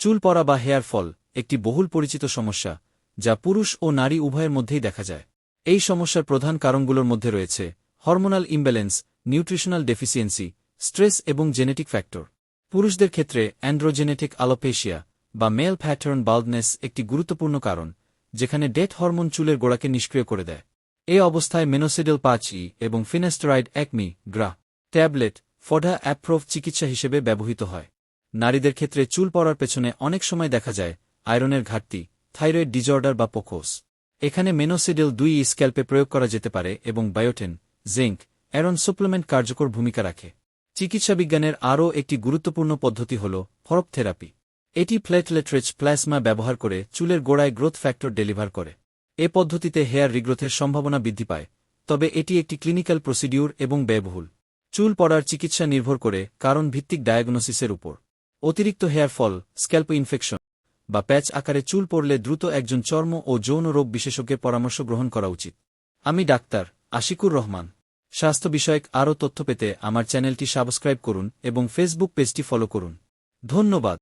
চুল পরা বা হেয়ার ফল একটি বহুল পরিচিত সমস্যা, যা পুরুষ ও নারী উভয়ের মধ্যেই দেখা যায়। এই সমস্যার প্রধান কারণগুলোর মধ্যে রয়েছে hormonal imbalance, nutritional deficiency, stress এবং জেনেটিক ফ্যাক্টর। পুরুষদের ক্ষেত্রে অ্যান্ড্রোজেনেটিক আলোপেশিয়া বা মেল প্যাটার্ন বাল্ডনেস একটি গুরুত্বপূর্ণ কারণ, যেখানে ডেথ হরমোন চুলের গোড়াকে নিষ্ক্রিয় করে দেয়। এ অবস্থায় মেনোসিডেল পাঁচ ই এবং ফিনেস্টেরয়েড একমি গ্রা ট্যাবলেট ফডা অ্যাপ্রোভ চিকিৎসা হিসেবে ব্যবহৃত হয়। নারীদের ক্ষেত্রে চুল পড়ার পেছনে অনেক সময় দেখা যায় আয়রনের ঘাটতি, থাইরয়েড ডিজর্ডার বা পোকোস এখানে মেনোসিডেল দুই স্ক্যাল্পে প্রয়োগ করা যেতে পারে এবং বায়োটেন জিঙ্ক অ্যারন সাপ্লিমেন্ট কার্যকর ভূমিকা রাখে। চিকিৎসাবিজ্ঞানের আরও একটি গুরুত্বপূর্ণ পদ্ধতি হল ফরপ থেরাপি এটি প্লেটলেট্রেচ প্লাজমা ব্যবহার করে চুলের গোড়ায় গ্রোথ ফ্যাক্টর ডেলিভার করে। এ পদ্ধতিতে হেয়ার রিগ্রোথের সম্ভাবনা বৃদ্ধি পায়, তবে এটি একটি ক্লিনিক্যাল প্রসিডিউর এবং ব্যয়বহুল। চুল পড়ার চিকিৎসা নির্ভর করে কারণ ভিত্তিক ডায়াগনোসিসের উপর। অতিরিক্ত হেয়ার ফল, স্ক্যাল্প ইনফেকশন, বা প্যাচ আকারে চুল পড়লে দ্রুত একজন চর্ম ও যৌন রোগ বিশেষজ্ঞের পরামর্শ গ্রহণ করা উচিত। আমি ডাক্তার আশিকুর রহমান। স্বাস্থ্য বিষয়ক আরও তথ্য পেতে আমার চ্যানেলটি সাবস্ক্রাইব করুন এবং ফেসবুক পেজটি ফলো করুন। ধন্যবাদ।